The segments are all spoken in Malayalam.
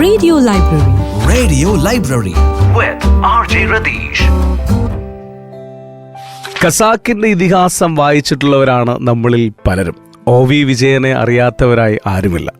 Radio Library. Radio Library with RJ Radish. ഖസാക്കിന്റെ ഇതിഹാസം വായിച്ചിട്ടുള്ളവരാണ് നമ്മളിൽ പലരും ഒ വി വിജയനെ അറിയാത്തവരായി ആരുമില്ല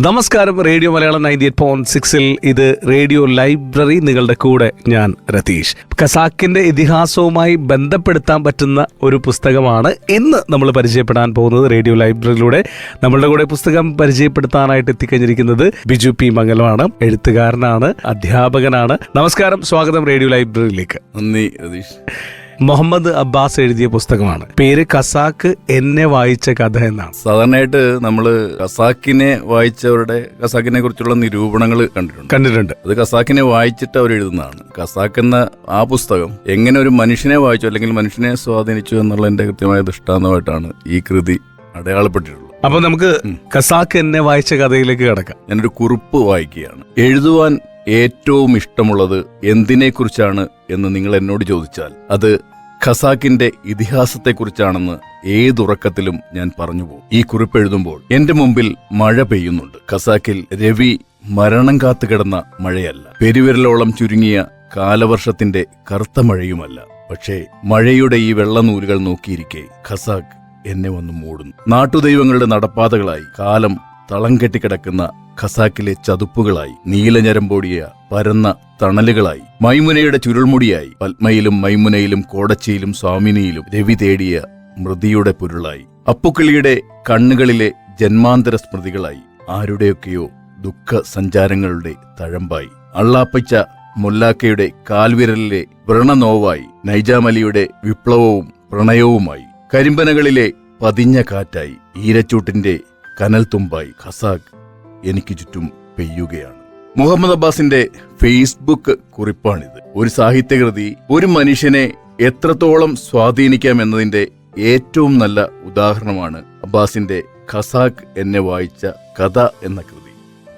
നമസ്കാരം. Radio Malayalam ninety eight point സിക്സിൽ ഇത് റേഡിയോ ലൈബ്രറി. നിങ്ങളുടെ കൂടെ ഞാൻ രതീഷ്. കസാക്കിന്റെ ഇതിഹാസവുമായി ബന്ധപ്പെടുത്താൻ പറ്റുന്ന ഒരു പുസ്തകമാണ് ഇന്ന് നമ്മൾ പരിചയപ്പെടാൻ പോകുന്നത് റേഡിയോ ലൈബ്രറിയിലൂടെ. നമ്മളുടെ കൂടെ പുസ്തകം പരിചയപ്പെടുത്താനായിട്ട് എത്തിക്കഴിഞ്ഞിരിക്കുന്നത് ബിജു പി മംഗലമാണ്. എഴുത്തുകാരനാണ് അധ്യാപകനാണ്. നമസ്കാരം സ്വാഗതം റേഡിയോ ലൈബ്രറിയിലേക്ക്. നന്ദി രതീഷ്. മുഹമ്മദ് അബ്ബാസ് എഴുതിയ പുസ്തകമാണ്. പേര് കസാക്ക് എന്നെ വായിച്ച കഥ എന്നാണ്. സാധാരണയായിട്ട് നമ്മൾ കസാക്കിനെ വായിച്ചവരുടെ കസാക്കിനെ കുറിച്ചുള്ള നിരൂപണങ്ങൾ കണ്ടിട്ടുണ്ട്. കണ്ടിട്ടുണ്ട്. അത് കസാക്കിനെ വായിച്ചിട്ട് അവർ എഴുതുന്നതാണ്. കസാക്ക് എന്ന ആ പുസ്തകം എങ്ങനെ ഒരു മനുഷ്യനെ വായിച്ചു അല്ലെങ്കിൽ മനുഷ്യനെ സ്വാധീനിച്ചു എന്നുള്ളതിന്റെ കൃത്യമായ ദൃഷ്ടാന്തമായിട്ടാണ് ഈ കൃതി അടയാളപ്പെട്ടിട്ടുള്ളത്. അപ്പൊ നമുക്ക് കസാക്ക് എന്നെ വായിച്ച കഥയിലേക്ക് കിടക്കാം. ഞാനൊരു കുറിപ്പ് വായിക്കുകയാണ്. എഴുതുവാൻ ഏറ്റവും ഇഷ്ടമുള്ളത് എന്തിനെക്കുറിച്ചാണ് എന്ന് നിങ്ങൾ എന്നോട് ചോദിച്ചാൽ അത് ഖസാക്കിന്റെ ഇതിഹാസത്തെക്കുറിച്ചാണെന്ന് ഏതുറക്കത്തിലും ഞാൻ പറഞ്ഞു പോകും ഈ കുറിപ്പെഴുതുമ്പോൾ എന്റെ മുമ്പിൽ മഴ പെയ്യുന്നുണ്ട്. ഖസാക്കിൽ രവി മരണം കാത്തു കിടന്ന മഴയല്ല. പെരുവിരലോളം ചുരുങ്ങിയ കാലവർഷത്തിന്റെ കറുത്ത മഴയുമല്ല. പക്ഷേ മഴയുടെ ഈ വെള്ളനൂലുകൾ നോക്കിയിരിക്കെ ഖസാക്ക് എന്നെ വന്ന് മൂടുന്നു. നാട്ടുദൈവങ്ങളുടെ നടപ്പാതകളായി കാലം തളം കെട്ടിക്കിടക്കുന്ന ഖസാക്കിലെ ചതുപ്പുകളായി നീലഞരമ്പോടിയ പരന്ന തണലുകളായി മൈമുനയുടെ ചുരുൾമുടിയായി പത്മയിലും മൈമുനയിലും കോടച്ചിയിലും സ്വാമിനിയിലും രവി തേടിയ മൃതിയുടെ പൊരുളായി. അപ്പുക്കിളിയുടെ കണ്ണുകളിലെ ജന്മാന്തര സ്മൃതികളായി ആരുടെയൊക്കെയോ ദുഃഖ സഞ്ചാരങ്ങളുടെ തഴമ്പായി. അള്ളാപ്പച്ച മുല്ലാക്കയുടെ കാൽവിരലിലെ വ്രണനോവായി നൈജാമലിയുടെ വിപ്ലവവും പ്രണയവുമായി. കരിമ്പനകളിലെ പതിഞ്ഞ കാറ്റായി ഈരച്ചൂട്ടിന്റെ കനൽ തുമ്പായി ഖസാക്ക് എനിക്ക് ചുറ്റും പെയ്യുകയാണ്. മുഹമ്മദ് അബ്ബാസിന്റെ ഫേസ്ബുക്ക് കുറിപ്പാണിത്. ഒരു സാഹിത്യകൃതി ഒരു മനുഷ്യനെ എത്രത്തോളം സ്വാധീനിക്കാം എന്നതിന്റെ ഏറ്റവും നല്ല ഉദാഹരണമാണ് അബ്ബാസിന്റെ ഖസാഖ് എന്നെ വായിച്ച കഥ എന്ന കൃതി.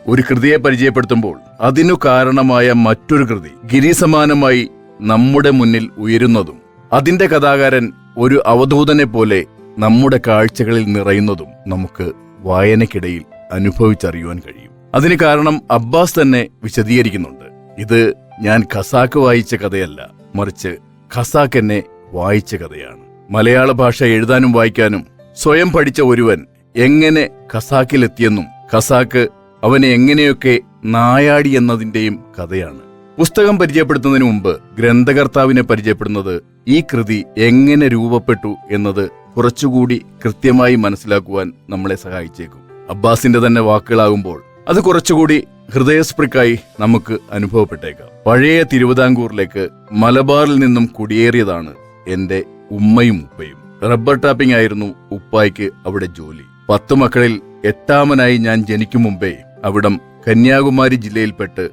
ഒരു കൃതിയെ പരിചയപ്പെടുത്തുമ്പോൾ അതിനു കാരണമായ മറ്റൊരു കൃതി ഗിരിസമാനമായി നമ്മുടെ മുന്നിൽ ഉയരുന്നതും അതിന്റെ കഥാകാരൻ ഒരു അവധൂതനെ പോലെ നമ്മുടെ കാഴ്ചകളിൽ നിറയുന്നതും നമുക്ക് വായനയ്ക്കിടയിൽ അനുഭവിച്ചറിയുവാൻ കഴിയും. അതിന് കാരണം അബ്ബാസ് തന്നെ വിശദീകരിക്കുന്നുണ്ട്. ഇത് ഞാൻ ഖസാക്ക് വായിച്ച കഥയല്ല മറിച്ച് ഖസാക്ക് എന്നെ വായിച്ച കഥയാണ്. മലയാള ഭാഷ എഴുതാനും വായിക്കാനും സ്വയം പഠിച്ച ഒരുവൻ എങ്ങനെ ഖസാക്കിലെത്തിയെന്നും ഖസാക്ക് അവനെ എങ്ങനെയൊക്കെ നായാടി എന്നതിന്റെയും കഥയാണ്. പുസ്തകം പരിചയപ്പെടുത്തുന്നതിന് മുമ്പ് ഗ്രന്ഥകർത്താവിനെ പരിചയപ്പെടുന്നത് ഈ കൃതി എങ്ങനെ രൂപപ്പെട്ടു എന്നത് കുറച്ചുകൂടി കൃത്യമായി മനസ്സിലാക്കുവാൻ നമ്മളെ സഹായിച്ചേക്കും. അബ്ബാസിന്റെ തന്നെ വാക്കുകളാകുമ്പോൾ അത് കുറച്ചുകൂടി ഹൃദയസ്പൃക്കായി നമുക്ക് അനുഭവപ്പെട്ടേക്കാം. പഴയ തിരുവിതാംകൂറിലേക്ക് മലബാറിൽ നിന്നും കുടിയേറിയതാണ് എന്റെ ഉമ്മയും ഉപ്പയും. റബ്ബർ ടാപ്പിംഗ് ആയിരുന്നു ഉപ്പായ്ക്ക് അവിടെ ജോലി. പത്തു മക്കളിൽ എട്ടാമനായി ഞാൻ ജനിക്കും മുമ്പേ അവിടം കന്യാകുമാരി ജില്ലയിൽപ്പെട്ട്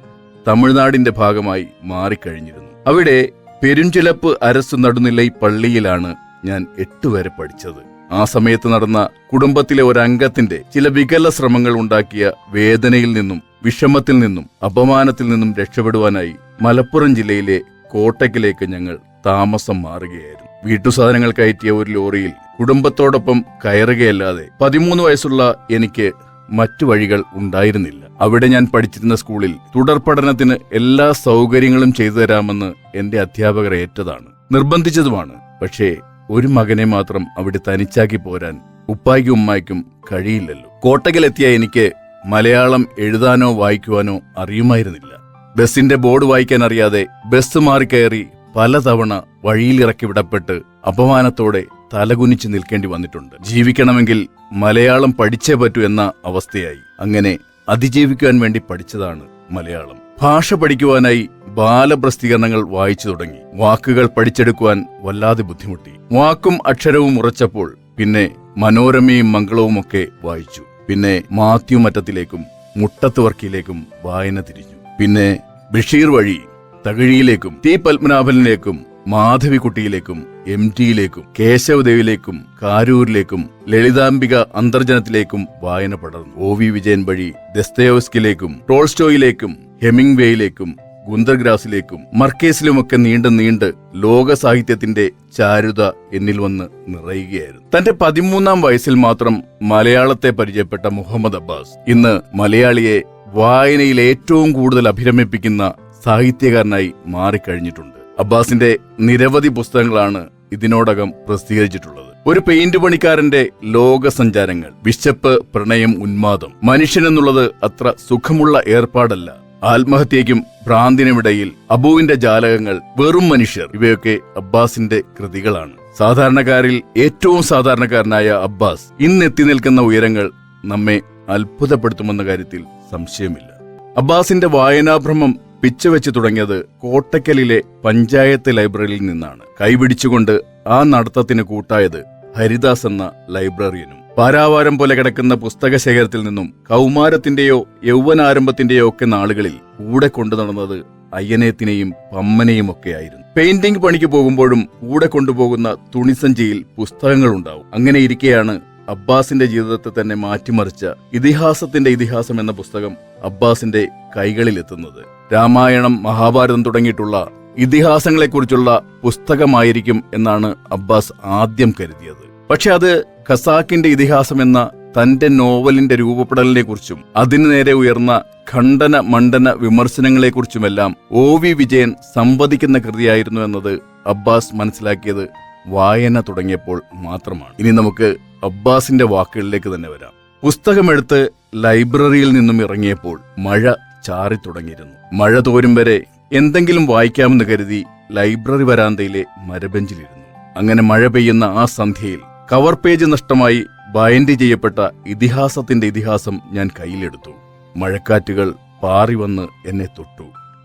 തമിഴ്നാടിന്റെ ഭാഗമായി മാറിക്കഴിഞ്ഞിരുന്നു. അവിടെ പെരുഞ്ചിലപ്പ് അരസു നടുനിലൈ പള്ളിയിലാണ് ഞാൻ എട്ട് വരെ പഠിച്ചത്. ആ സമയത്ത് നടന്ന കുടുംബത്തിലെ ഒരംഗത്തിന്റെ ചില വികല ശ്രമങ്ങൾ ഉണ്ടാക്കിയ വേദനയിൽ നിന്നും വിഷമത്തിൽ നിന്നും അപമാനത്തിൽ നിന്നും രക്ഷപ്പെടുവാനായി മലപ്പുറം ജില്ലയിലെ കോട്ടയ്ക്കിലേക്ക് ഞങ്ങൾ താമസം മാറുകയായിരുന്നു. വീട്ടു സാധനങ്ങൾ കയറ്റിയ ഒരു ലോറിയിൽ കുടുംബത്തോടൊപ്പം കയറുകയല്ലാതെ പതിമൂന്ന് വയസ്സുള്ള എനിക്ക് മറ്റു വഴികൾ ഉണ്ടായിരുന്നില്ല. അവിടെ ഞാൻ പഠിച്ചിരുന്ന സ്കൂളിൽ തുടർ പഠനത്തിന് എല്ലാ സൗകര്യങ്ങളും ചെയ്തു തരാമെന്ന് എന്റെ അധ്യാപകർ ഏറ്റതാണ്. നിർബന്ധിച്ചതുമാണ്. പക്ഷേ ഒരു മകനെ മാത്രം അവിടെ തനിച്ചാക്കി പോരാൻ ഉപ്പായ്ക്കും ഉമ്മായ്ക്കും കഴിയില്ലല്ലോ. കോട്ടകലെത്തിയ എനിക്ക് മലയാളം എഴുതാനോ വായിക്കുവാനോ അറിയുമായിരുന്നില്ല. ബസിന്റെ ബോർഡ് വായിക്കാൻ അറിയാതെ ബസ് കയറി പലതവണ വഴിയിലിറക്കി വിടപ്പെട്ട് അപമാനത്തോടെ തലകുനിച്ച് നിൽക്കേണ്ടി വന്നിട്ടുണ്ട്. ജീവിക്കണമെങ്കിൽ മലയാളം പഠിച്ചേ പറ്റൂ എന്ന അവസ്ഥയായി. അങ്ങനെ അതിജീവിക്കാൻ വേണ്ടി പഠിച്ചതാണ് മലയാളം. ഭാഷ പഠിക്കുവാനായി ബാലപ്രസിദ്ധീകരണങ്ങൾ വായിച്ചു തുടങ്ങി. വാക്കുകൾ പഠിച്ചെടുക്കുവാൻ വല്ലാതെ ബുദ്ധിമുട്ടി. വാക്കും അക്ഷരവും ഉറച്ചപ്പോൾ പിന്നെ മനോരമയും മംഗളവുമൊക്കെ വായിച്ചു. പിന്നെ മാത്യു മറ്റത്തിലേക്കും മുട്ടത്ത് വർക്കിയിലേക്കും വായന തിരിഞ്ഞു. പിന്നെ ബഷീർ വഴി തകഴിയിലേക്കും ടി പത്മനാഭനിലേക്കും മാധവിക്കുട്ടിയിലേക്കും എം ടിയിലേക്കും കേശവദേവിലേക്കും കാരൂരിലേക്കും ലളിതാംബിക അന്തർജനത്തിലേക്കും വായന പടർന്നു. ഒ വി വിജയൻ വഴി ദസ്തയോസ്കിലേക്കും ടോൾസ്റ്റോയിലേക്കും ഹെമിംഗ്വേയിലേക്കും ഗുന്തർ ഗ്രാസിലേക്കും മർക്കേസിലുമൊക്കെ നീണ്ട് നീണ്ട് ലോക സാഹിത്യത്തിന്റെ ചാരുത എന്നിൽ വന്ന് നിറയുകയായിരുന്നു. തന്റെ പതിമൂന്നാം വയസ്സിൽ മാത്രം മലയാളത്തെ പരിചയപ്പെട്ട മുഹമ്മദ് അബ്ബാസ് ഇന്ന് മലയാളിയെ വായനയിൽ ഏറ്റവും കൂടുതൽ അഭിരമിപ്പിക്കുന്ന സാഹിത്യകാരനായി മാറിക്കഴിഞ്ഞിട്ടുണ്ട്. അബ്ബാസിന്റെ നിരവധി പുസ്തകങ്ങളാണ് ഇതിനോടകം പ്രസിദ്ധീകരിച്ചിട്ടുള്ളത്. ഒരു പെയിന്റ് പണിക്കാരന്റെ ലോക സഞ്ചാരങ്ങൾ വിശപ്പ് പ്രണയം ഉന്മാദം മനുഷ്യനെന്നുള്ളത് അത്ര സുഖമുള്ള ഏർപ്പാടല്ല. ആത്മഹത്യയ്ക്കും ഭ്രാന്തിനുമിടയിൽ അബുവിന്റെ ജാലകങ്ങൾ വെറും മനുഷ്യർ. ഇവയൊക്കെ അബ്ബാസിന്റെ കൃതികളാണ്. സാധാരണക്കാരിൽ ഏറ്റവും സാധാരണക്കാരനായ അബ്ബാസ് ഇന്നെത്തി നിൽക്കുന്ന ഉയരങ്ങൾ നമ്മെ അത്ഭുതപ്പെടുത്തുമെന്ന കാര്യത്തിൽ സംശയമില്ല. അബ്ബാസിന്റെ വായനാഭ്രമം പിച്ചവെച്ച് തുടങ്ങിയത് കോട്ടക്കലിലെ പഞ്ചായത്ത് ലൈബ്രറിയിൽ നിന്നാണ്. കൈപിടിച്ചുകൊണ്ട് ആ നടത്തത്തിന് കൂട്ടായത് ഹരിദാസ് എന്ന ലൈബ്രറിയനും പാരാവാരം പോലെ കിടക്കുന്ന പുസ്തക ശേഖരത്തിൽ നിന്നും കൗമാരത്തിന്റെയോ യൗവനാരംഭത്തിന്റെയോ ഒക്കെ നാളുകളിൽ കൂടെ കൊണ്ടു നടന്നത് അയ്യനേത്തിനെയും പമ്മനെയും ഒക്കെയായിരുന്നു പെയിന്റിംഗ് പണിക്ക് പോകുമ്പോഴും കൂടെ കൊണ്ടുപോകുന്ന തുണിസഞ്ചിയിൽ പുസ്തകങ്ങൾ ഉണ്ടാവും. അങ്ങനെ ഇരിക്കെയാണ് അബ്ബാസിന്റെ ജീവിതത്തെ തന്നെ മാറ്റിമറിച്ച ഇതിഹാസത്തിന്റെ ഇതിഹാസം എന്ന പുസ്തകം അബ്ബാസിന്റെ കൈകളിലെത്തുന്നത്. രാമായണം മഹാഭാരതം തുടങ്ങിയിട്ടുള്ള ഇതിഹാസങ്ങളെക്കുറിച്ചുള്ള പുസ്തകമായിരിക്കും എന്നാണ് അബ്ബാസ് ആദ്യം കരുതിയത്. പക്ഷെ അത് ഖസാക്കിന്റെ ഇതിഹാസം എന്ന തന്റെ നോവലിന്റെ രൂപപ്പെടലിനെ കുറിച്ചും അതിനു നേരെ ഉയർന്ന ഖണ്ഡന മണ്ഡന വിമർശനങ്ങളെക്കുറിച്ചുമെല്ലാം ഒ വി വിജയൻ സംവദിക്കുന്ന കൃതിയായിരുന്നു എന്നത് അബ്ബാസ് മനസ്സിലാക്കിയത് വായന തുടങ്ങിയപ്പോൾ മാത്രമാണ്. ഇനി നമുക്ക് അബ്ബാസിന്റെ വാക്കുകളിലേക്ക് തന്നെ വരാം. പുസ്തകമെടുത്ത് ലൈബ്രറിയിൽ നിന്നും ഇറങ്ങിയപ്പോൾ മഴ ചാറി തുടങ്ങിയിരുന്നു. മഴ തോരും വരെ എന്തെങ്കിലും വായിക്കാമെന്ന് കരുതി ലൈബ്രറി വരാന്തയിലെ മരബെഞ്ചിലിരുന്നു. അങ്ങനെ മഴ പെയ്യുന്ന ആ സന്ധ്യയിൽ കവർ പേജ് നഷ്ടമായി ബൈൻഡ് ചെയ്യപ്പെട്ട ഇതിഹാസത്തിന്റെ ഇതിഹാസം ഞാൻ കയ്യിലെടുത്തു. മഴക്കാറ്റുകൾ പാറി വന്ന് എന്നെ തൊട്ടു.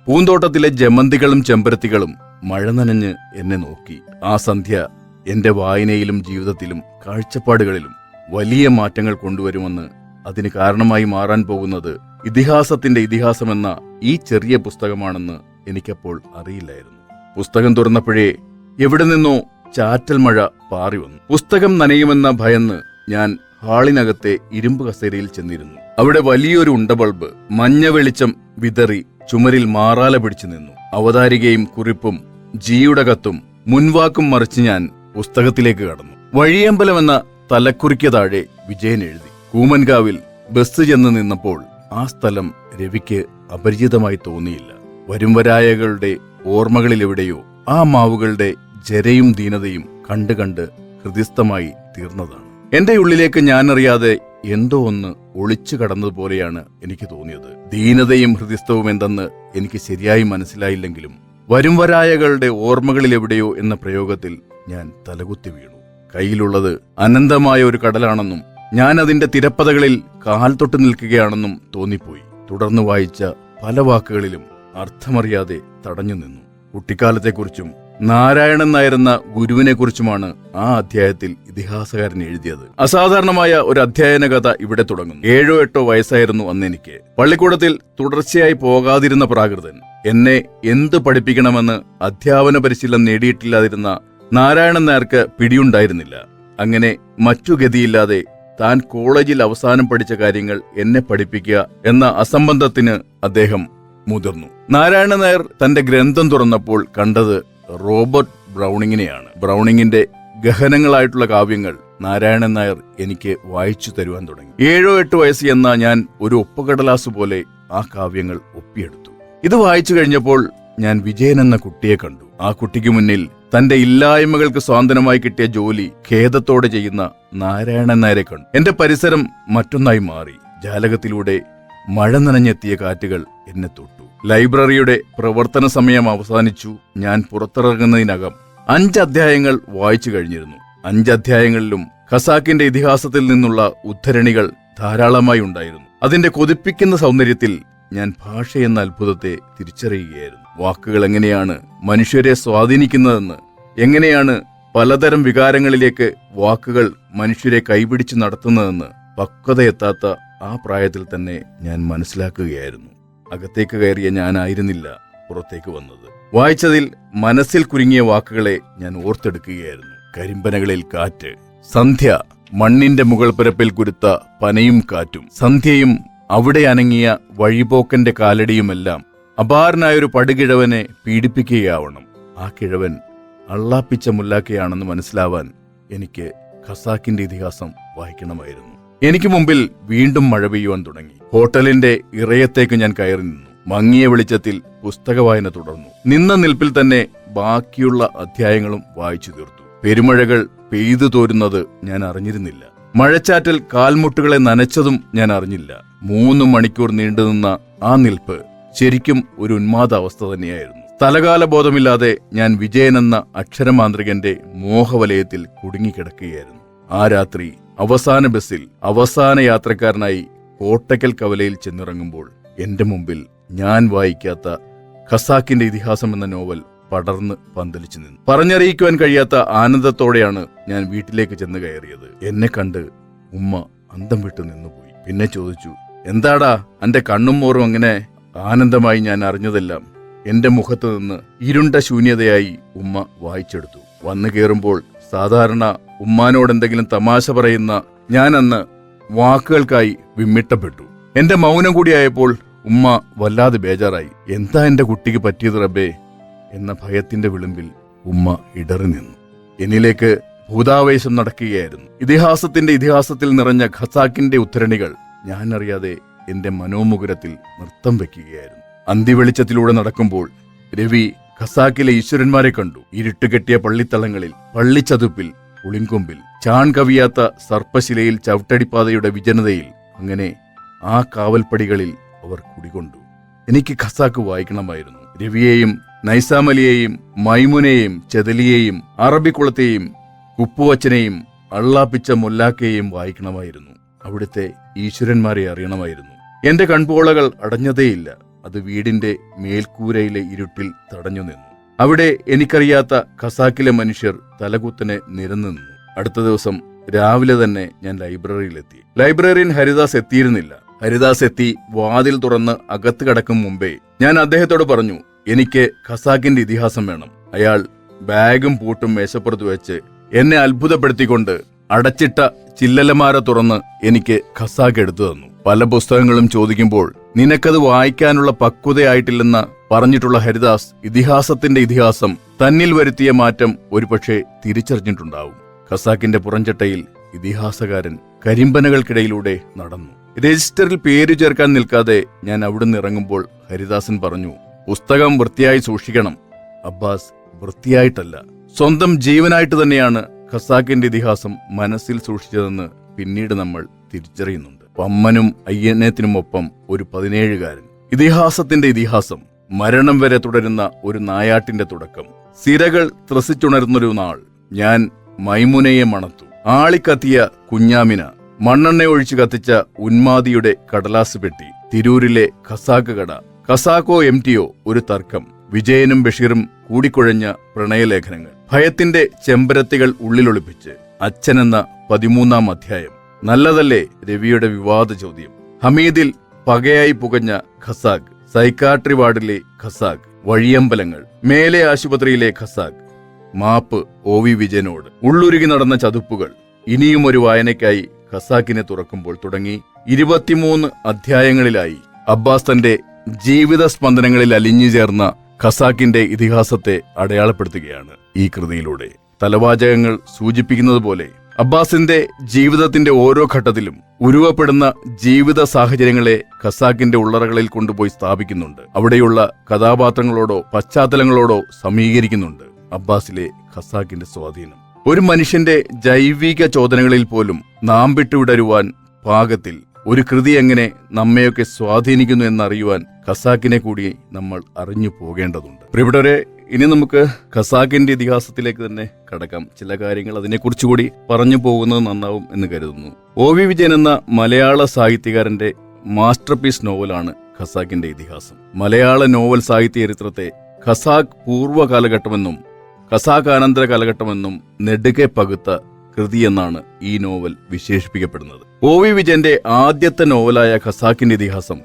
പൂന്തോട്ടത്തിലെ ജമന്തികളും ചെമ്പരത്തികളും മഴ നനഞ്ഞ് എന്നെ നോക്കി. ആ സന്ധ്യ എന്റെ വായനയിലും ജീവിതത്തിലും കാഴ്ചപ്പാടുകളിലും വലിയ മാറ്റങ്ങൾ കൊണ്ടുവരുമെന്ന് അതിന് കാരണമായി മാറാൻ പോകുന്നത് ഇതിഹാസത്തിന്റെ ഇതിഹാസമെന്ന ഈ ചെറിയ പുസ്തകമാണെന്ന് എനിക്കപ്പോൾ അറിയില്ലായിരുന്നു. പുസ്തകം തുറന്നപ്പോഴേ എവിടെ നിന്നോ ചാറ്റൽ മഴ പാറി വന്നു. പുസ്തകം നനയുമെന്ന ഭയന്ന് ഞാൻ ഹാളിനകത്തെ ഇരുമ്പ് കസേരയിൽ ചെന്നിരുന്നു. അവിടെ വലിയൊരു ഉണ്ട ബൾബ് മഞ്ഞ വെളിച്ചം വിതറി ചുമരിൽ മാറാല പിടിച്ചു നിന്നു. അവതാരികയും കുറിപ്പും ജിയുടെ കത്തും മുൻവാക്കും മറിച്ച് ഞാൻ പുസ്തകത്തിലേക്ക് കടന്നു. വഴിയമ്പലം എന്ന തലക്കുറിക്ക് താഴെ വിജയൻ എഴുതി. കൂമൻകാവിൽ ബസ് ചെന്ന് നിന്നപ്പോൾ ആ സ്ഥലം രവിക്ക് അപരിചിതമായി തോന്നിയില്ല. വരും വരായകളുടെ ഓർമ്മകളിലെവിടെയോ ആ മാവുകളുടെ ജരയും ദീനതയും കണ്ട് കണ്ട് ഹൃദയസ്ഥമായി തീർന്നതാണ്. എന്റെ ഉള്ളിലേക്ക് ഞാനറിയാതെ എന്തോ ഒന്ന് ഒളിച്ചു കടന്നതുപോലെയാണ് എനിക്ക് തോന്നിയത്. ദീനതയും ഹൃദയസ്ഥവും എന്തെന്ന് എനിക്ക് ശരിയായി മനസ്സിലായില്ലെങ്കിലും വരും വരായകളുടെ ഓർമ്മകളിൽ എവിടെയോ എന്ന പ്രയോഗത്തിൽ ഞാൻ തലകുത്തി വീണു. കയ്യിലുള്ളത് അനന്തമായ ഒരു കടലാണെന്നും ഞാൻ അതിന്റെ തിരപ്പതകളിൽ കാൽ തൊട്ട് നിൽക്കുകയാണെന്നും തോന്നിപ്പോയി. തുടർന്ന് വായിച്ച പല വാക്കുകളിലും അർത്ഥമറിയാതെ തടഞ്ഞു നിന്നു. കുട്ടിക്കാലത്തെക്കുറിച്ചും നാരായണൻ നായരെന്ന ഗുരുവിനെക്കുറിച്ചുമാണ് ആ അധ്യായത്തിൽ ഇതിഹാസകാരൻ എഴുതിയത്. അസാധാരണമായ ഒരു അധ്യയന കഥ ഇവിടെ തുടങ്ങുന്നു. ഏഴോ എട്ടോ വയസ്സായിരുന്നു അന്ന് എനിക്ക്. പള്ളിക്കൂടത്തിൽ തുടർച്ചയായി പോകാതിരുന്ന പ്രാകൃതൻ എന്നെ എന്ത് പഠിപ്പിക്കണമെന്ന് അധ്യാപന പരിശീലനം നേടിയിട്ടില്ലാതിരുന്ന നാരായണൻ നായർക്ക് പിടിയുണ്ടായിരുന്നില്ല. അങ്ങനെ മറ്റു ഗതിയില്ലാതെ താൻ കോളേജിൽ അവസാനം പഠിച്ച കാര്യങ്ങൾ എന്നെ പഠിപ്പിക്കുക എന്ന അസംബന്ധത്തിന് അദ്ദേഹം മുതിർന്നു. നാരായണ നായർ തന്റെ ഗ്രന്ഥം തുറന്നപ്പോൾ കണ്ടത് റോബർട്ട് ബ്രൗണിങ്ങിനെയാണ്. ബ്രൗണിങ്ങിന്റെ ഗഹനങ്ങളായിട്ടുള്ള കാവ്യങ്ങൾ നാരായണൻ നായർ എനിക്ക് വായിച്ചു തരുവാൻ തുടങ്ങി. ഏഴോ എട്ട് വയസ്സ് എന്ന ഞാൻ ഒരു ഒപ്പുകടലാസ് പോലെ ആ കാവ്യങ്ങൾ ഒപ്പിയെടുത്തു. ഇത് വായിച്ചു കഴിഞ്ഞപ്പോൾ ഞാൻ വിജയൻ എന്ന കുട്ടിയെ കണ്ടു. ആ കുട്ടിക്ക് മുന്നിൽ തന്റെ ഇല്ലായ്മകൾക്ക് സ്വാതന്ത്ര്യമായി കിട്ടിയ ജോലി ഖേദത്തോടെ ചെയ്യുന്ന നാരായണൻ നായരെ കണ്ടു. എന്റെ പരിസരം മറ്റൊന്നായി മാറി. ജാലകത്തിലൂടെ മഴ നനഞ്ഞെത്തിയ കാറ്റുകൾ എന്നെ തൊട്ടു. ലൈബ്രറിയുടെ പ്രവർത്തന സമയം അവസാനിച്ചു. ഞാൻ പുറത്തിറങ്ങുന്നതിനകം അഞ്ച് അധ്യായങ്ങൾ വായിച്ചു കഴിഞ്ഞിരുന്നു. അഞ്ച് അധ്യായങ്ങളിലും ഖസാക്കിന്റെ ഇതിഹാസത്തിൽ നിന്നുള്ള ഉദ്ധരണികൾ ധാരാളമായി ഉണ്ടായിരുന്നു. അതിന്റെ കൊതിപ്പിക്കുന്ന സൗന്ദര്യത്തിൽ ഞാൻ ഭാഷ എന്ന അത്ഭുതത്തെ തിരിച്ചറിയുകയായിരുന്നു. വാക്കുകൾ എങ്ങനെയാണ് മനുഷ്യരെ സ്വാധീനിക്കുന്നതെന്ന് എങ്ങനെയാണ് പലതരം വികാരങ്ങളിലേക്ക് വാക്കുകൾ മനുഷ്യരെ കൈപിടിച്ച് നടത്തുന്നതെന്ന് പക്വതയെത്താത്ത ആ പ്രായത്തിൽ തന്നെ ഞാൻ മനസ്സിലാക്കുകയായിരുന്നു. അകത്തേക്ക് കയറിയ ഞാനായിരുന്നില്ല പുറത്തേക്ക് വന്നത്. വായിച്ചതിൽ മനസ്സിൽ കുരുങ്ങിയ വാക്കുകളെ ഞാൻ ഓർത്തെടുക്കുകയായിരുന്നു. കരിമ്പനകളിൽ കാറ്റ് സന്ധ്യ മണ്ണിന്റെ മുകൾ പരപ്പിൽ കുരുത്ത പനയും കാറ്റും സന്ധ്യയും അവിടെ അനങ്ങിയ വഴിപോക്കന്റെ കാലടിയുമെല്ലാം അപാരനായൊരു പടുകിഴവനെ പീഡിപ്പിക്കുകയാവണം. ആ കിഴവൻ അള്ളാപ്പിച്ച മുല്ലാക്കയാണെന്ന് മനസ്സിലാവാൻ എനിക്ക് ഖസാക്കിന്റെ ഇതിഹാസം വായിക്കണമായിരുന്നു. എനിക്ക് മുമ്പിൽ വീണ്ടും മഴ പെയ്യുവാൻ തുടങ്ങി. ഹോട്ടലിന്റെ ഇറയത്തേക്ക് ഞാൻ കയറി നിന്നു. മങ്ങിയ വെളിച്ചത്തിൽ പുസ്തക വായന തുടർന്നു. നിന്ന നിൽപ്പിൽ തന്നെ ബാക്കിയുള്ള അധ്യായങ്ങളും വായിച്ചു തീർത്തു. പെരുമഴകൾ പെയ്തു തോരുന്നത് ഞാൻ അറിഞ്ഞിരുന്നില്ല. മഴച്ചാറ്റൽ കാൽമുട്ടുകളെ നനച്ചതും ഞാൻ അറിഞ്ഞില്ല. മൂന്ന് മണിക്കൂർ നീണ്ടുനിന്ന ആ നിൽപ്പ് ശരിക്കും ഒരു ഉന്മാദ അവസ്ഥ തന്നെയായിരുന്നു. തലകാല ബോധമില്ലാതെ ഞാൻ വിജയൻ എന്ന അക്ഷരമാന്ത്രികന്റെ മോഹവലയത്തിൽ കുടുങ്ങിക്കിടക്കുകയായിരുന്നു. ആ രാത്രി അവസാന ബസ്സിൽ അവസാന യാത്രക്കാരനായി കോട്ടക്കൽ കവലയിൽ ചെന്നിറങ്ങുമ്പോൾ എന്റെ മുമ്പിൽ ഞാൻ വായിക്കാത്ത ഖസാക്കിന്റെ ഇതിഹാസം എന്ന നോവൽ പടർന്ന് പന്തലിച്ചു നിന്നു. പറഞ്ഞറിയിക്കുവാൻ കഴിയാത്ത ആനന്ദത്തോടെയാണ് ഞാൻ വീട്ടിലേക്ക് ചെന്ന് കയറിയത്. എന്നെ കണ്ട് ഉമ്മ അന്തം വിട്ട് നിന്നുപോയി. പിന്നെ ചോദിച്ചു എന്താടാ എന്റെ കണ്ണും മോറും അങ്ങനെ ആനന്ദമായി ഞാൻ അറിഞ്ഞതെല്ലാം? എന്റെ മുഖത്ത് നിന്ന് ഇരുണ്ട ശൂന്യതയായി ഉമ്മ വായിച്ചെടുത്തു. വന്നു കയറുമ്പോൾ സാധാരണ ഉമ്മാനോട് എന്തെങ്കിലും തമാശ പറയുന്ന ഞാൻ അന്ന് വാക്കുകൾക്കായി വിമ്മിട്ടപ്പെട്ടു. എന്റെ മൗനം കൂടിയായപ്പോൾ ഉമ്മ വല്ലാതെ ബേജാറായി. എന്താ എന്റെ കുട്ടിക്ക് പറ്റിയത് റബ്ബേ? എന്ന ഭയത്തിന്റെ വിളിമ്പിൽ ഉമ്മ ഇടറി നിന്നു. എന്നിലേക്ക് ഭൂതാവേശം നടക്കുകയായിരുന്നു. ഇതിഹാസത്തിന്റെ ഇതിഹാസത്തിൽ നിറഞ്ഞ ഖസാക്കിന്റെ ഉദ്ധരണികൾ ഞാൻ അറിയാതെ എന്റെ മനോമുകുരത്തിൽ നൃത്തം വെക്കുകയായിരുന്നു. അന്തിവെളിച്ചത്തിലൂടെ നടക്കുമ്പോൾ രവി ഖസാക്കിലെ ഈശ്വരന്മാരെ കണ്ടു. ഇരുട്ടുകെട്ടിയ പള്ളിത്തളങ്ങളിൽ പള്ളിച്ചതുപ്പിൽ പുളിങ്കൊമ്പിൽ ചാൺ കവിയാത്ത സർപ്പശിലയിൽ ചവിട്ടടിപ്പാതയുടെ വിജനതയിൽ അങ്ങനെ ആ കാവൽപ്പടികളിൽ അവർ കുടികൊണ്ടു. എനിക്ക് ഖസാക്ക് വായിക്കണമായിരുന്നു. രവിയെയും നൈസാമലിയെയും മൈമുനെയും ചെതലിയെയും അറബിക്കുളത്തെയും കുപ്പുവച്ചനെയും അള്ളാപ്പിച്ച മുല്ലാക്കയെയും വായിക്കണമായിരുന്നു. അവിടുത്തെ ഈശ്വരന്മാരെ അറിയണമായിരുന്നു. എന്റെ കൺപോളകൾ അടഞ്ഞതേയില്ല. അത് വീടിന്റെ മേൽക്കൂരയിലെ ഇരുട്ടിൽ തടഞ്ഞു നിന്നു അവിടെ എനിക്കറിയാത്ത ഖസാക്കിലെ മനുഷ്യർ തലകുത്തനെ നിരന്നിരുന്നു. അടുത്ത ദിവസം രാവിലെ തന്നെ ഞാൻ ലൈബ്രറിയിലെത്തി. ലൈബ്രറിയൻ ഹരിദാസ് എത്തിയിരുന്നില്ല. ഹരിദാസ് എത്തി വാതിൽ തുറന്ന് അകത്ത് കടക്കും മുമ്പേ ഞാൻ അദ്ദേഹത്തോട് പറഞ്ഞു എനിക്ക് ഖസാക്കിന്റെ ഇതിഹാസം വേണം. അയാൾ ബാഗും പൂട്ടും മേശപ്പുറത്ത് വെച്ച് എന്നെ അത്ഭുതപ്പെടുത്തിക്കൊണ്ട് അടച്ചിട്ട ചില്ലലമാര തുറന്ന് എനിക്ക് ഖസാക്ക് എടുത്തു തന്നു. പല പുസ്തകങ്ങളും ചോദിക്കുമ്പോൾ നിനക്കത് വായിക്കാനുള്ള പക്വതയായിട്ടില്ലെന്ന് പറഞ്ഞിട്ടുള്ള ഹരിദാസ് ഇതിഹാസത്തിന്റെ ഇതിഹാസം തന്നിൽ വരുത്തിയ മാറ്റം ഒരുപക്ഷെ തിരിച്ചറിഞ്ഞിട്ടുണ്ടാവും. ഖസാക്കിന്റെ പുറഞ്ചട്ടയിൽ ഇതിഹാസകാരൻ കരിമ്പനകൾക്കിടയിലൂടെ നടന്നു. രജിസ്റ്ററിൽ പേര് ചേർക്കാൻ നിൽക്കാതെ ഞാൻ അവിടുന്ന് ഇറങ്ങുമ്പോൾ ഹരിദാസൻ പറഞ്ഞു പുസ്തകം വൃത്തിയായി സൂക്ഷിക്കണം. അബ്ബാസ് വൃത്തിയായിട്ടല്ല. സ്വന്തം ജീവനായിട്ട് തന്നെയാണ് ഖസാക്കിന്റെ ഇതിഹാസം മനസ്സിൽ സൂക്ഷിച്ചതെന്ന് പിന്നീട് നമ്മൾ തിരിച്ചറിയുന്നുണ്ട്. പമ്മനും അയ്യനത്തിനുമൊപ്പം ഒരു പതിനേഴുകാരൻ. ഇതിഹാസത്തിന്റെ ഇതിഹാസം മരണം വരെ തുടരുന്ന ഒരു നായാട്ടിന്റെ തുടക്കം. സിരകൾ ത്രസിച്ചുണരുന്നൊരു നാൾ. ഞാൻ മൈമുനയെ മണത്തു. ആളിക്കത്തിയ കുഞ്ഞാമിന മണ്ണെണ്ണ ഒഴിച്ചു കത്തിച്ച ഉന്മാദിയുടെ കടലാസ് പെട്ടി. തിരൂരിലെ ഖസാക്ക് കട. ഖസാക്കോ എം ടിയോ ഒരു തർക്കം. വിജയനും ബഷീറും കൂടിക്കുഴഞ്ഞ പ്രണയലേഖനങ്ങൾ. ഭയത്തിന്റെ ചെമ്പരത്തികൾ ഉള്ളിലൊളിപ്പിച്ച്. അച്ഛനെന്ന പതിമൂന്നാം അധ്യായം. നല്ലതല്ലേ രവിയുടെ വിവാദ ചോദ്യം. ഹമീദിൽ പകയായി പുകഞ്ഞ ഖസാഗ് സൈക്കാട്രി വാർഡിലെ ഖസാഖ് വഴിയമ്പലങ്ങൾ മേലെ ആശുപത്രിയിലെ ഖസാഖ് മാപ്പ് ഒ വി വിജയനോട്. ഉള്ളുരുകി നടന്ന ചതുപ്പുകൾ ഇനിയും ഒരു വായനയ്ക്കായി ഖസാക്കിനെ തുറക്കുമ്പോൾ തുടങ്ങി ഇരുപത്തിമൂന്ന് അധ്യായങ്ങളിലായി അബ്ബാസ് തന്റെ ജീവിത സ്പന്ദനങ്ങളിൽ അലിഞ്ഞു ചേർന്ന ഖസാക്കിന്റെ ഇതിഹാസത്തെ അടയാളപ്പെടുത്തുകയാണ് ഈ കൃതിയിലൂടെ. തലവാചകങ്ങൾ സൂചിപ്പിക്കുന്നത് പോലെ അബ്ബാസിന്റെ ജീവിതത്തിന്റെ ഓരോ ഘട്ടത്തിലും ഉരുവപ്പെടുന്ന ജീവിത സാഹചര്യങ്ങളെ ഖസാക്കിന്റെ ഉള്ളറകളിൽ കൊണ്ടുപോയി സ്ഥാപിക്കുന്നുണ്ട്. അവിടെയുള്ള കഥാപാത്രങ്ങളോടോ പശ്ചാത്തലങ്ങളോടോ സമീകരിക്കുന്നുണ്ട് അബ്ബാസിലെ ഖസാക്കിന്റെ സ്വാധീനം. ഒരു മനുഷ്യന്റെ ജൈവിക ചോദനകളിൽ പോലും നാം വിട്ടുവിടരുവാൻ പാകത്തിൽ ഒരു കൃതി എങ്ങനെ നമ്മയൊക്കെ സ്വാധീനിക്കുന്നു എന്നറിയുവാൻ ഖസാക്കിനെ കൂടി നമ്മൾ അറിഞ്ഞു പോകേണ്ടതുണ്ട്. പ്രിയപ്പെട്ടവരെ ഇനി നമുക്ക് ഖസാക്കിന്റെ ഇതിഹാസത്തിലേക്ക് തന്നെ കടക്കാം. ചില കാര്യങ്ങൾ അതിനെക്കുറിച്ച് കൂടി പറഞ്ഞു പോകുന്നത് നന്നാവും എന്ന് കരുതുന്നു. ഒ വി വിജയൻ എന്ന മലയാള സാഹിത്യകാരന്റെ മാസ്റ്റർ പീസ് നോവലാണ് ഖസാക്കിന്റെ ഇതിഹാസം. മലയാള നോവൽ സാഹിത്യ ചരിത്രത്തെ ഖസാക്ക് പൂർവ കാലഘട്ടമെന്നും ഖസാക്ക് ആനന്തര കാലഘട്ടമെന്നും നെടുകെ പകുത്ത കൃതി എന്നാണ് ഈ നോവൽ വിശേഷിപ്പിക്കപ്പെടുന്നത്. ഒ വി വിജയന്റെ ആദ്യത്തെ നോവലായ ഖസാക്കിന്റെ ഇതിഹാസം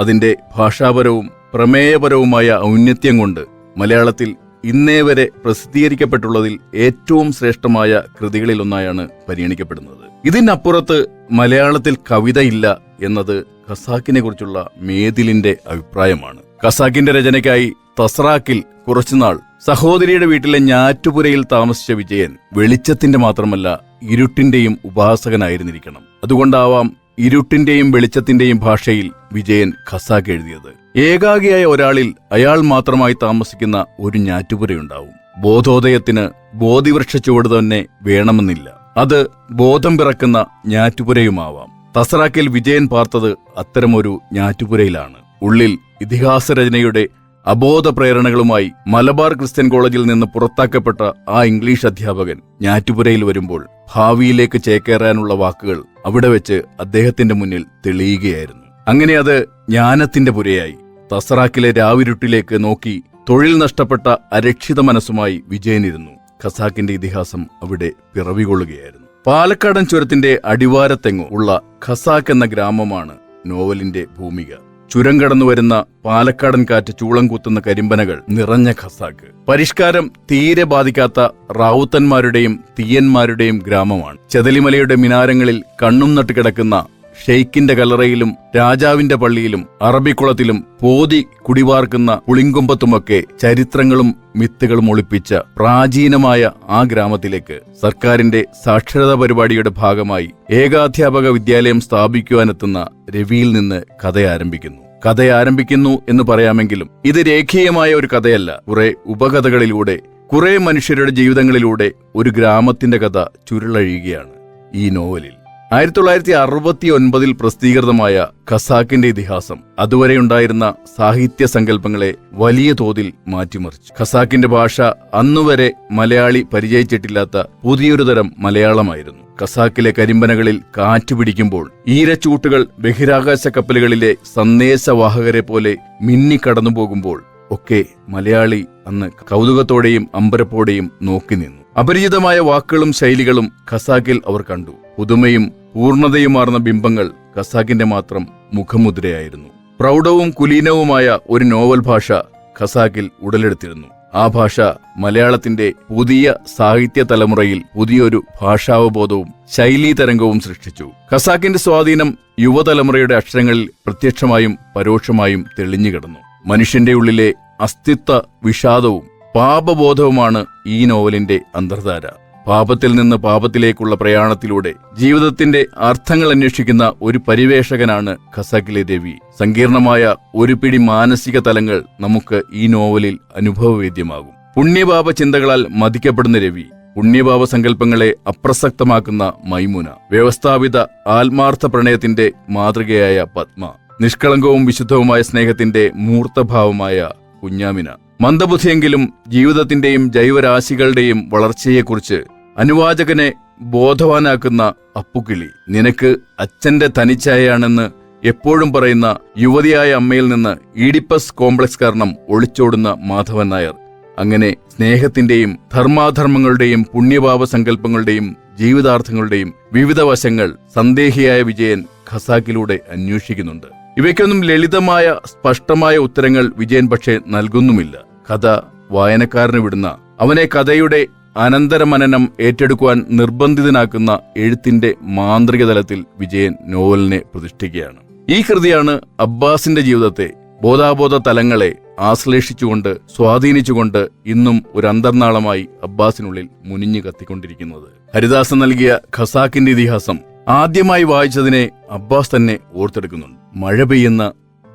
അതിന്റെ ഭാഷാപരവും പ്രമേയപരവുമായ ഔന്നത്യം കൊണ്ട് മലയാളത്തിൽ ഇന്നേ വരെ പ്രസിദ്ധീകരിക്കപ്പെട്ടുള്ളതിൽ ഏറ്റവും ശ്രേഷ്ഠമായ കൃതികളിലൊന്നായാണ് പരിഗണിക്കപ്പെടുന്നത്. ഇതിനപ്പുറത്ത് മലയാളത്തിൽ കവിതയില്ല എന്നത് ഖസാക്കിനെ കുറിച്ചുള്ള മേതിലിന്റെ അഭിപ്രായമാണ്. ഖസാക്കിന്റെ രചനയ്ക്കായി തസ്രാക്കിൽ കുറച്ചുനാൾ സഹോദരിയുടെ വീട്ടിലെ ഞാറ്റുപുരയിൽ താമസിച്ച വിജയൻ വെളിച്ചത്തിന്റെ മാത്രമല്ല ഇരുട്ടിന്റെയും ഉപാസകനായിരുന്നിരിക്കണം അതുകൊണ്ടാവാം ഇരുട്ടിന്റെയും വെളിച്ചത്തിന്റെയും ഭാഷയിൽ വിജയൻ ഖസാക്ക് എഴുതിയത്. ഏകാഗിയായ ഒരാളിൽ അയാൾ മാത്രമായി താമസിക്കുന്ന ഒരു ഞാറ്റുപുരയുണ്ടാവും. ബോധോദയത്തിന് ബോധിവൃക്ഷ ചുവട് തന്നെ വേണമെന്നില്ല. അത് ബോധം പിറക്കുന്ന ഞാറ്റുപുരയുമാവാം. തസറാക്കിൽ വിജയൻ പാർത്തത് അത്തരമൊരു ഞാറ്റുപുരയിലാണ്. ഉള്ളിൽ ഇതിഹാസ രചനയുടെ അബോധ പ്രേരണകളുമായി മലബാർ ക്രിസ്ത്യൻ കോളേജിൽ നിന്ന് പുറത്താക്കപ്പെട്ട ആ ഇംഗ്ലീഷ് അധ്യാപകൻ ഞാറ്റുപുരയിൽ വരുമ്പോൾ ഭാവിയിലേക്ക് ചേക്കേറാനുള്ള വാക്കുകൾ അവിടെ വെച്ച് അദ്ദേഹത്തിന്റെ മുന്നിൽ തെളിയുകയായിരുന്നു. അങ്ങനെ അത് ജ്ഞാനത്തിന്റെ പുരയായി. തസറാക്കിലെ രാവിരുട്ടിലേക്ക് നോക്കി തൊഴിൽ നഷ്ടപ്പെട്ട അരക്ഷിത മനസ്സുമായി വിജയനിരുന്നു. ഖസാക്കിന്റെ ഇതിഹാസം അവിടെ പിറവികൊള്ളുകയായിരുന്നു. പാലക്കാടൻ ചുരത്തിന്റെ അടിവാരത്തെങ്ങു ഉള്ള ഖസാക്ക് എന്ന ഗ്രാമമാണ് നോവലിന്റെ ഭൂമിക. ചുരം കടന്നു വരുന്ന പാലക്കാടൻ കാറ്റ് ചൂളം കുത്തുന്ന കരിമ്പനകൾ നിറഞ്ഞ ഖസാക്ക്. പരിഷ്കാരം തീരെ ബാധിക്കാത്ത റാവുത്തന്മാരുടെയും തീയന്മാരുടെയും ഗ്രാമമാണ്. ചെതലിമലയുടെ മിനാരങ്ങളിൽ കണ്ണും നട്ട് കിടക്കുന്ന ഷെയ്ക്കിന്റെ കല്ലറയിലും രാജാവിന്റെ പള്ളിയിലും അറബിക്കുളത്തിലും പോതി കുടിവാർക്കുന്ന പുളിങ്കുമ്പത്തുമൊക്കെ ചരിത്രങ്ങളും മിത്തുകളും ഒളിപ്പിച്ച പ്രാചീനമായ ആ ഗ്രാമത്തിലേക്ക് സർക്കാരിന്റെ സാക്ഷരതാ പരിപാടിയുടെ ഭാഗമായി ഏകാധ്യാപക വിദ്യാലയം സ്ഥാപിക്കുവാനെത്തുന്ന രവിയിൽ നിന്ന് കഥ ആരംഭിക്കുന്നു. കഥ ആരംഭിക്കുന്നു എന്ന് പറയാമെങ്കിലും ഇത് രേഖീയമായ ഒരു കഥയല്ല. കുറെ ഉപകഥകളിലൂടെ കുറെ മനുഷ്യരുടെ ജീവിതങ്ങളിലൂടെ ഒരു ഗ്രാമത്തിന്റെ കഥ ചുരുളഴിയുകയാണ് ഈ നോവലിൽ. ആയിരത്തി തൊള്ളായിരത്തി അറുപത്തി ഒൻപതിൽ പ്രസിദ്ധീകൃതമായ ഖസാക്കിന്റെ ഇതിഹാസം അതുവരെയുണ്ടായിരുന്ന സാഹിത്യ സങ്കല്പങ്ങളെ വലിയ തോതിൽ മാറ്റിമറിച്ചു. ഖസാക്കിന്റെ ഭാഷ അന്നുവരെ മലയാളി പരിചയിച്ചിട്ടില്ലാത്ത പുതിയൊരു തരം മലയാളമായിരുന്നു. ഖസാക്കിലെ കരിമ്പനകളിൽ കാറ്റ് പിടിക്കുമ്പോൾ ഈരച്ചൂട്ടുകൾ ബഹിരാകാശ കപ്പലുകളിലെ സന്ദേശവാഹകരെ പോലെ മിന്നിക്കടന്നു പോകുമ്പോൾ ഒക്കെ മലയാളി അന്ന് കൗതുകത്തോടെയും അമ്പരപ്പോടെയും നോക്കി നിന്നു. അപരിചിതമായ വാക്കുകളും ശൈലികളും ഖസാക്കിൽ അവർ കണ്ടു. പുതുമയും പൂർണതയുമാർന്ന ബിംബങ്ങൾ ഖസാക്കിന്റെ മാത്രം മുഖമുദ്രയായിരുന്നു. പ്രൗഢവും കുലീനവുമായ ഒരു നോവൽ ഭാഷ ഖസാക്കിൽ ഉടലെടുത്തിരുന്നു. ആ ഭാഷ മലയാളത്തിന്റെ പുതിയ സാഹിത്യ തലമുറയിൽ പുതിയൊരു ഭാഷാവബോധവും ശൈലീ തരംഗവും സൃഷ്ടിച്ചു. ഖസാക്കിന്റെ സ്വാധീനം യുവതലമുറയുടെ അക്ഷരങ്ങളിൽ പ്രത്യക്ഷമായും പരോക്ഷമായും തെളിഞ്ഞുകിടന്നു മനുഷ്യന്റെ ഉള്ളിലെ അസ്തിത്വ വിഷാദവും പാപബോധവുമാണ് ഈ നോവലിന്റെ അന്തർധാര. പാപത്തിൽ നിന്ന് പാപത്തിലേക്കുള്ള പ്രയാണത്തിലൂടെ ജീവിതത്തിന്റെ അർത്ഥങ്ങൾ അന്വേഷിക്കുന്ന ഒരു പരിവേഷകനാണ് ഖസാക്കിലെ രവി സങ്കീർണമായ ഒരു പിടി മാനസിക തലങ്ങൾ നമുക്ക് ഈ നോവലിൽ അനുഭവവേദ്യമാകും. പുണ്യപാപ ചിന്തകളാൽ മതിക്കപ്പെടുന്ന രവി പുണ്യപാപ സങ്കല്പങ്ങളെ അപ്രസക്തമാക്കുന്ന മൈമുന വ്യവസ്ഥാപിത ആത്മാർത്ഥ പ്രണയത്തിന്റെ മാതൃകയായ പത്മ നിഷ്കളങ്കവും വിശുദ്ധവുമായ സ്നേഹത്തിന്റെ മൂർത്തഭാവമായ കുഞ്ഞാമിന. മന്ദബുദ്ധിയെങ്കിലും ജീവിതത്തിന്റെയും ജൈവരാശികളുടെയും വളർച്ചയെക്കുറിച്ച് അനുവാചകനെ ബോധവാനാക്കുന്ന അപ്പുക്കിളി നിനക്ക് അച്ഛന്റെ തനിച്ചായാണെന്ന് എപ്പോഴും പറയുന്ന യുവതിയായ അമ്മയിൽ നിന്ന് ഈഡിപ്പസ് കോംപ്ലക്സ് കാരണം ഒളിച്ചോടുന്ന മാധവൻ നായർ. അങ്ങനെ സ്നേഹത്തിന്റെയും ധർമാധർമ്മങ്ങളുടെയും പുണ്യഭാവ സങ്കല്പങ്ങളുടെയും ജീവിതാർത്ഥങ്ങളുടെയും വിവിധ വശങ്ങൾ സന്ദേഹിയായ വിജയൻ ഖസാക്കിലൂടെ അന്വേഷിക്കുന്നുണ്ട്. ഇവയ്ക്കൊന്നും ലളിതമായ സ്പഷ്ടമായ ഉത്തരങ്ങൾ വിജയൻ പക്ഷേ നൽകുന്നുമില്ല. കഥ വായനക്കാരന് വിടുന്ന അവനെ കഥയുടെ അനന്തരമനനം ഏറ്റെടുക്കുവാൻ നിർബന്ധിതനാക്കുന്ന എഴുത്തിന്റെ മാന്ത്രിക തലത്തിൽ വിജയൻ നോവലിനെ പ്രതിഷ്ഠിക്കുകയാണ്. ഈ കൃതിയാണ് അബ്ബാസിന്റെ ജീവിതത്തെ ബോധാബോധ തലങ്ങളെ ആശ്ലേഷിച്ചുകൊണ്ട് സ്വാധീനിച്ചുകൊണ്ട് ഇന്നും ഒരു അന്തർനാളമായി അബ്ബാസിനുള്ളിൽ മുനിഞ്ഞു കത്തിക്കൊണ്ടിരിക്കുന്നത്. ഹരിദാസൻ നൽകിയ ഖസാക്കിന്റെ ഇതിഹാസം ആദ്യമായി വായിച്ചതിനെ അബ്ബാസ് തന്നെ ഓർത്തെടുക്കുന്നുണ്ട്. മഴ പെയ്യുന്ന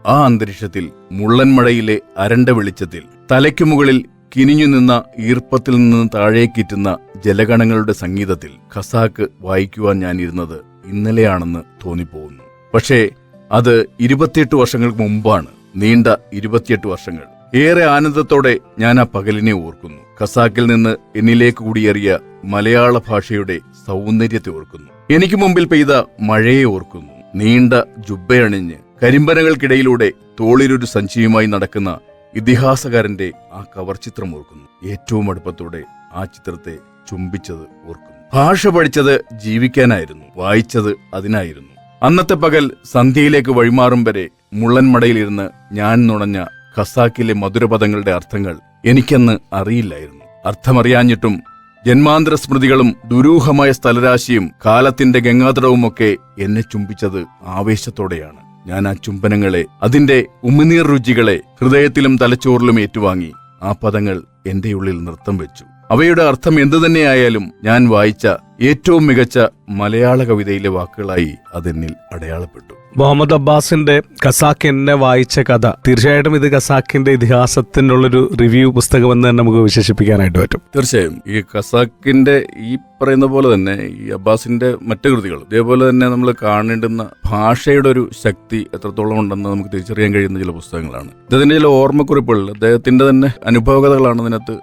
ആ അന്തരീക്ഷത്തിൽ മുള്ളൻമഴയിലെ അരണ്ട വെളിച്ചത്തിൽ തലയ്ക്കു മുകളിൽ കിനിഞ്ഞു നിന്ന ഈർപ്പത്തിൽ നിന്ന് താഴേക്കിറ്റുന്ന ജലഗണങ്ങളുടെ സംഗീതത്തിൽ ഖസാക്ക് വായിക്കുവാൻ ഞാനിരുന്നത് ഇന്നലെയാണെന്ന് തോന്നിപ്പോകുന്നു. പക്ഷേ അത് ഇരുപത്തിയെട്ട് വർഷങ്ങൾക്ക് മുമ്പാണ്. നീണ്ട ഇരുപത്തിയെട്ട് വർഷങ്ങൾ. ഏറെ ആനന്ദത്തോടെ ഞാൻ ആ പകലിനെ ഓർക്കുന്നു. ഖസാക്കിൽ നിന്ന് എന്നിലേക്ക് കൂടിയേറിയ മലയാള ഭാഷയുടെ സൗന്ദര്യത്തെ ഓർക്കുന്നു. എനിക്ക് മുമ്പിൽ പെയ്ത മഴയെ ഓർക്കുന്നു. നീണ്ട ജുബ്ബയണിഞ്ഞ് കരിമ്പനകൾക്കിടയിലൂടെ തോളിലൊരു സഞ്ചിയുമായി നടക്കുന്ന ഇതിഹാസകാരന്റെ ആ കവർ ചിത്രം ഓർക്കുന്നു. ഏറ്റവും അടുപ്പത്തോടെ ആ ചിത്രത്തെ ചുംബിച്ചത് ഓർക്കുന്നു. ഭാഷ പഠിച്ചത് ജീവിക്കാനായിരുന്നു വായിച്ചത് അതിനായിരുന്നു. അന്നത്തെ പകൽ സന്ധ്യയിലേക്ക് വഴിമാറും വരെ മുള്ളൻമടയിലിരുന്ന് ഞാൻ നുണഞ്ഞ ഖസാക്കിലെ മധുരപദങ്ങളുടെ അർത്ഥങ്ങൾ എനിക്കന്ന് അറിയില്ലായിരുന്നു. അർത്ഥമറിയാഞ്ഞിട്ടും ജന്മാന്തര സ്മൃതികളും ദുരൂഹമായ സ്ഥലരാശിയും കാലത്തിന്റെ ഗംഗാതടവുമൊക്കെ എന്നെ ചുംബിച്ചത് ആവേശത്തോടെയാണ്. ഞാൻ ആ ചുംബനങ്ങളെ അതിന്റെ ഉമിനീർ രുചികളെ ഹൃദയത്തിലും തലച്ചോറിലും ഏറ്റുവാങ്ങി. ആ പദങ്ങൾ എന്റെ ഉള്ളിൽ നൃത്തം വെച്ചു. അവയുടെ അർത്ഥം എന്തു തന്നെയായാലും ഞാൻ വായിച്ച ഏറ്റവും മികച്ച മലയാള കവിതയിലെ വാക്കുകളായി അതെന്നിൽ അടയാളപ്പെട്ടു. മുഹമ്മദ് അബ്ബാസിന്റെ ഖസാക്ക് എന്നെ വായിച്ച കഥ. തീർച്ചയായിട്ടും ഇത് ഖസാക്കിന്റെ ഇതിഹാസത്തിനുള്ളൊരു റിവ്യൂ പുസ്തകം എന്ന് തന്നെ നമുക്ക് വിശേഷിപ്പിക്കാനായിട്ട് പറ്റും. തീർച്ചയായും. ഈ ഖസാക്കിന്റെ ഈ പറയുന്ന പോലെ തന്നെ ഈ അബ്ബാസിന്റെ മറ്റു കൃതികൾ ഇതേപോലെ തന്നെ നമ്മൾ കാണേണ്ടുന്ന ഭാഷയുടെ ഒരു ശക്തി എത്രത്തോളം ഉണ്ടെന്ന് നമുക്ക് തിരിച്ചറിയാൻ കഴിയുന്ന ചില പുസ്തകങ്ങളാണ്. ഇദ്ദേഹത്തിന്റെ ചില ഓർമ്മക്കുറിപ്പുകൾ അദ്ദേഹത്തിന്റെ തന്നെ അനുഭവകഥകളാണ് ഇതിനകത്ത്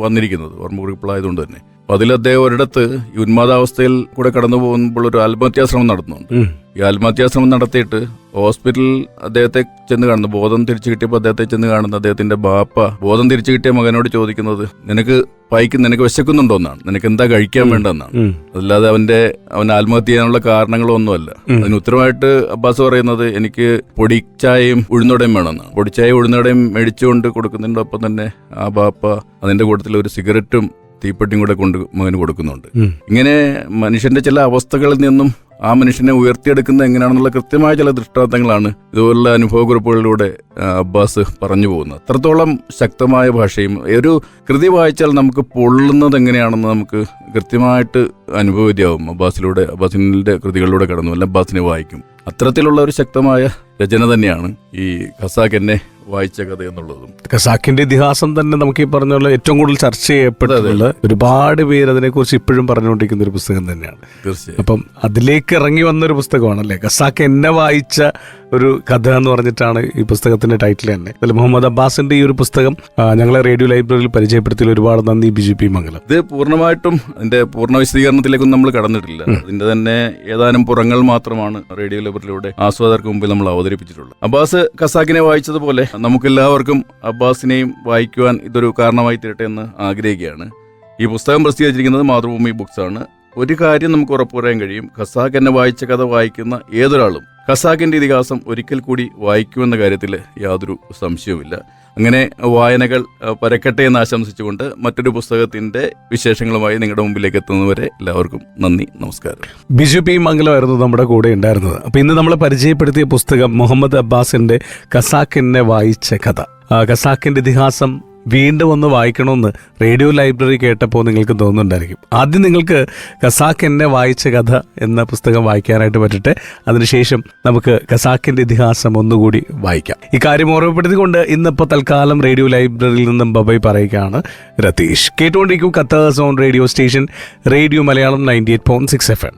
വന്നിരിക്കുന്നത്. ഓർമ്മക്കുറിപ്പുകളായതുകൊണ്ട് തന്നെ. അതിൽ അദ്ദേഹം ഒരിടത്ത് ഈ ഉന്മാദാവസ്ഥയിൽ കൂടെ കടന്നു പോകുമ്പോൾ ഒരു ആത്മഹത്യാശ്രമം നടത്തുന്നുണ്ട്. ഈ ആത്മഹത്യാശ്രമം നടത്തിയിട്ട് ഹോസ്പിറ്റലിൽ അദ്ദേഹത്തെ ചെന്ന് കാണുന്നു. ബോധം തിരിച്ചു കിട്ടിയപ്പോൾ അദ്ദേഹത്തെ ചെന്ന് കാണുന്ന. അദ്ദേഹത്തിന്റെ ബാപ്പ ബോധം തിരിച്ചു കിട്ടിയ മകനോട് ചോദിക്കുന്നത് നിനക്ക് പൈക്ക് നിനക്ക് വിശക്കുന്നുണ്ടോ എന്നാണ്. നിനക്ക് എന്താ കഴിക്കാൻ വേണ്ടെന്നാണ് അതല്ലാതെ അല്ലാതെ അവന്റെ അവൻ ആത്മഹത്യ ചെയ്യാനുള്ള കാരണങ്ങളൊന്നുമല്ല. അതിന് ഉത്തരമായിട്ട് അബ്ബാസ് പറയുന്നത് എനിക്ക് പൊടിച്ചായയും ഉഴുന്നടയും വേണമെന്നാണ്. പൊടിച്ചായ ഉഴുന്നടയും മേടിച്ചുകൊണ്ട് കൊടുക്കുന്നതിന്റെ ഒപ്പം തന്നെ ആ ബാപ്പ അതിന്റെ കൂട്ടത്തിൽ ഒരു സിഗരറ്റും തീപ്പെട്ടിയും കൂടെ കൊണ്ട് മകന് കൊടുക്കുന്നുണ്ട്. ഇങ്ങനെ മനുഷ്യന്റെ ചില അവസ്ഥകളിൽ നിന്നും ആ മനുഷ്യനെ ഉയർത്തിയെടുക്കുന്നത് എങ്ങനെയാണെന്നുള്ള കൃത്യമായ ചില ദൃഷ്ടാന്തങ്ങളാണ് ഇതുപോലുള്ള അനുഭവക്കുറിപ്പുകളിലൂടെ അബ്ബാസ് പറഞ്ഞു പോകുന്നത്. അത്രത്തോളം ശക്തമായ ഭാഷയും ഒരു കൃതി വായിച്ചാൽ നമുക്ക് പൊള്ളുന്നത് എങ്ങനെയാണെന്ന് നമുക്ക് കൃത്യമായിട്ട് അനുഭവവിദ്യാവും. അബ്ബാസിലൂടെ അബ്ബാസിന്റെ കൃതികളിലൂടെ കടന്നു അല്ല അബ്ബാസിനെ വായിക്കും. അത്തരത്തിലുള്ള ഒരു ശക്തമായ രചന തന്നെയാണ് ഈ ഖസാഖ് എന്നെ വായിച്ച കഥ എന്നുള്ളതും. ഖസാക്കിന്റെ ഇതിഹാസം തന്നെ നമുക്ക് ഈ പറഞ്ഞ പോലെ ഏറ്റവും കൂടുതൽ ചർച്ച ചെയ്യപ്പെട്ടതുള്ള ഒരുപാട് പേര് അതിനെക്കുറിച്ച് ഇപ്പോഴും പറഞ്ഞുകൊണ്ടിരിക്കുന്ന ഒരു പുസ്തകം തന്നെയാണ്. തീർച്ചയായും. അപ്പം അതിലേക്ക് ഇറങ്ങി വന്ന ഒരു പുസ്തകമാണല്ലേ? ഖസാക്ക് എന്നെ വായിച്ച ഒരു കഥ എന്ന് പറഞ്ഞിട്ടാണ് ഈ പുസ്തകത്തിന്റെ ടൈറ്റിൽ തന്നെ. അതിൽ മുഹമ്മദ് അബ്ബാസിന്റെ ഈ ഒരു പുസ്തകം ഞങ്ങളെ റേഡിയോ ലൈബ്രറിയിൽ പരിചയപ്പെടുത്തിയ ഒരുപാട് നന്ദി ബി ജെ പി മംഗലം. ഇത് പൂർണമായിട്ടും അതിന്റെ പൂർണ വിശദീകരണത്തിലേക്കൊന്നും നമ്മൾ കടന്നിട്ടില്ല. അതിന്റെ തന്നെ ഏതാനും പുറങ്ങൾ മാത്രമാണ് റേഡിയോ ലൈബ്രറിയിലൂടെ ആസ്വാദകർക്ക് മുമ്പിൽ നമ്മൾ അവതരിപ്പിച്ചിട്ടുള്ളത്. അബ്ബാസ് ഖസാക്കിനെ വായിച്ചതുപോലെ നമുക്കെല്ലാവർക്കും അബ്ബാസിനെയും വായിക്കുവാൻ ഇതൊരു കാരണമായി തീരട്ടെ എന്ന് ആഗ്രഹിക്കുകയാണ്. ഈ പുസ്തകം പ്രസിദ്ധീകരിച്ചിരിക്കുന്നത് മാതൃഭൂമി ബുക്സ് ആണ് ഒരു കാര്യം നമുക്ക് ഉറപ്പു പറയാൻ കഴിയും. ഖസാഖ് എന്നെ വായിച്ച കഥ വായിക്കുന്ന ഏതൊരാളും ഖസാക്കിന്റെ ഇതിഹാസം ഒരിക്കൽ കൂടി വായിക്കുമെന്ന കാര്യത്തിൽ യാതൊരു സംശയവുമില്ല. അങ്ങനെ വായനകൾ പരക്കട്ടെ എന്ന് ആശംസിച്ചുകൊണ്ട് മറ്റൊരു പുസ്തകത്തിന്റെ വിശേഷങ്ങളുമായി നിങ്ങളുടെ മുമ്പിലേക്ക് എത്തുന്നവരെ എല്ലാവർക്കും നന്ദി നമസ്കാരം. ബിജു പി മംഗലമായിരുന്നു നമ്മുടെ കൂടെ ഉണ്ടായിരുന്നത്. അപ്പൊ ഇന്ന് നമ്മൾ പരിചയപ്പെടുത്തിയ പുസ്തകം മുഹമ്മദ് അബ്ബാസിന്റെ ഖസാക്കിനെ വായിച്ച കഥ. ഖസാക്കിന്റെ ഇതിഹാസം വീണ്ടും ഒന്ന് വായിക്കണമെന്ന് റേഡിയോ ലൈബ്രറി കേട്ടപ്പോൾ നിങ്ങൾക്ക് തോന്നുന്നുണ്ടായിരിക്കും. ആദ്യം നിങ്ങൾക്ക് ഖസാക്ക് എന്നെ വായിച്ച കഥ എന്ന പുസ്തകം വായിക്കാനായിട്ട് പറ്റട്ടെ. അതിനുശേഷം നമുക്ക് ഖസാക്കിന്റെ ഇതിഹാസം ഒന്നുകൂടി വായിക്കാം. ഇക്കാര്യം കാര്യം ഓർമ്മപ്പെടുത്തിക്കൊണ്ട് ഇന്നിപ്പോൾ തൽക്കാലം റേഡിയോ ലൈബ്രറിയിൽ നിന്നും ബബൈ പറയുകയാണ് രതീഷ്. കേട്ടുകൊണ്ടിരിക്കും കത്തേഴ്സ് on radio station radio Malayalam ninety eight point six F M.